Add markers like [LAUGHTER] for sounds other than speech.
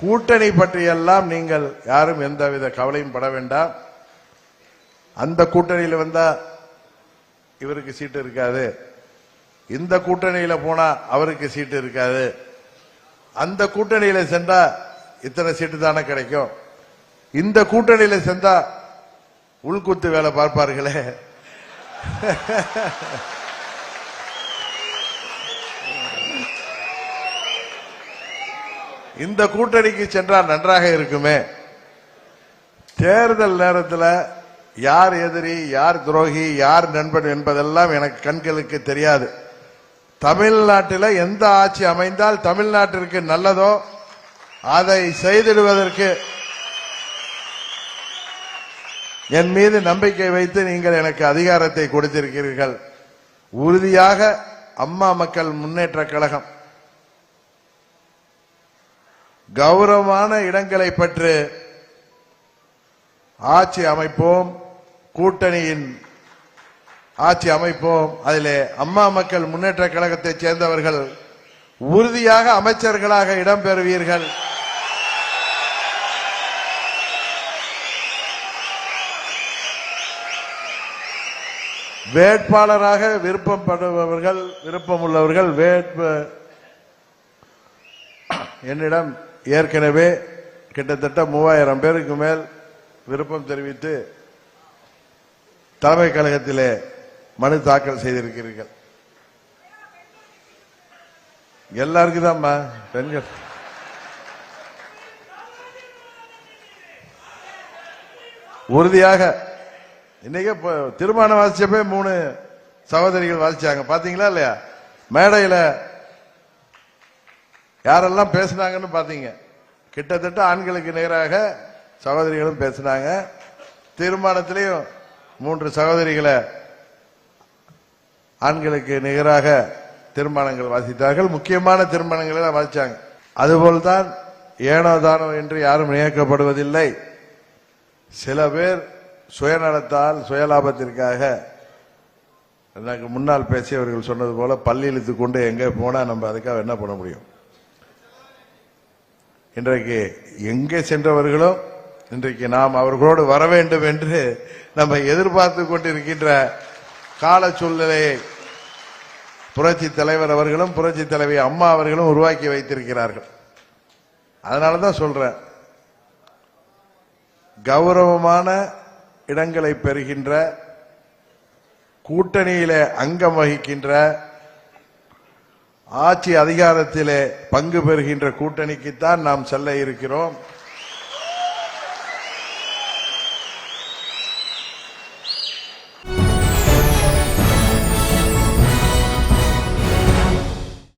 கூட்டணி பற்றியெல்லாம் நீங்கள் யாரும் எந்தவித கவலையும் பட வேண்டாம். அந்த கூட்டணியில் வந்தா இவருக்கு சீட்டு இருக்காது. இந்த கூட்டணியில போனா அவருக்கு சீட்டு இருக்காது. அந்த கூட்டணியில சென்றா இத்தனை சீட்டு தானே கிடைக்கும். இந்த கூட்டணியில சென்றா உள்குத்து வேலை பார்ப்பார்களே. [LAUGHS] இந்த கூட்டணிக்கு சென்றால் நன்றாக இருக்குமே. தேர்தல் நேரத்தில் யார் எதிரி யார் துரோகி யார் நண்பன் என்பதெல்லாம் எனக்கு கண்களுக்கு தெரியாது. தமிழ்நாட்டில் எந்த ஆட்சி அமைந்தால் தமிழ்நாட்டிற்கு நல்லதோ அதை செய்திடுவதற்கு என் மீது நம்பிக்கை வைத்து நீங்கள் எனக்கு அதிகாரத்தை கொடுத்திருக்கிறீர்கள். உறுதியாக அம்மா மக்கள் முன்னேற்ற கழகம். கௌரவமான இடங்களை பெற்று ஆட்சி அமைப்போம் கூட்டணியின் ஆட்சி அமைப்போம். அதிலே அம்மா மக்கள் முன்னேற்ற கழகத்தைச் சேர்ந்தவர்கள் உறுதியாக அமைச்சர்களாக இடம்பெறுவீர்கள். வேட்பாளராக விருப்பப்படுபவர்கள் விருப்பம் உள்ளவர்கள் வேட்பு என்னிடம் ஏற்கனவே கிட்டத்தட்ட மூவாயிரம் பேருக்கு மேல் விருப்பம் தெரிவித்து தலைமை கழகத்திலே மனு தாக்கல் செய்திருக்கிறீர்கள். எல்லாருக்கும் தான்மா பெண்கள். உறுதியாக இன்னைக்கு இப்போ திருமணம் வாசிச்சப்பே மூணு சகோதரிகள் வாசிச்சாங்க. பாத்தீங்களா இல்லையா? மேடையில யாரெல்லாம் பேசுனாங்கன்னு பாத்தீங்க? கிட்டத்தட்ட ஆண்களுக்கு நேராக சகோதரிகளும் பேசினாங்க. தீர்மானத்திலையும் மூன்று சகோதரிகளை ஆண்களுக்கு நிகராக தீர்மானங்கள் வாசித்தார்கள். முக்கியமான தீர்மானங்களை வாசித்தாங்க அதுபோல்தான் ஏனோ தானோ என்று யாரும் நியமிக்கப்படுவதில்லை. சில பேர் சுயநலத்தால் சுயலாபத்திற்காக எனக்கு முன்னால் பேசியவர்கள் சொன்னது போல பள்ளி இழுத்து கொண்டு எங்கே போனால் நம்ம அதுக்காக என்ன பண்ண முடியும்? இன்றைக்கு எங்கே சென்றவர்களும் இன்றைக்கு நாம் அவர்களோடு வர வேண்டும் என்று நம்ம எதிர்பார்த்து கொண்டிருக்கின்ற கால சூழ்நிலையை புரட்சி தலைவர் அவர்களும் புரட்சி தலைவி அம்மா அவர்களும் உருவாக்கி வைத்திருக்கிறார்கள். அதனால தான் சொல்றேன் கௌரவமான இடங்களை பெறுகின்ற கூட்டணியில அங்கம் வகிக்கின்ற ஆட்சி அதிகாரத்திலே பங்கு பெறுகின்ற கூட்டணிக்குத்தான் நாம் செல்ல இருக்கிறோம்.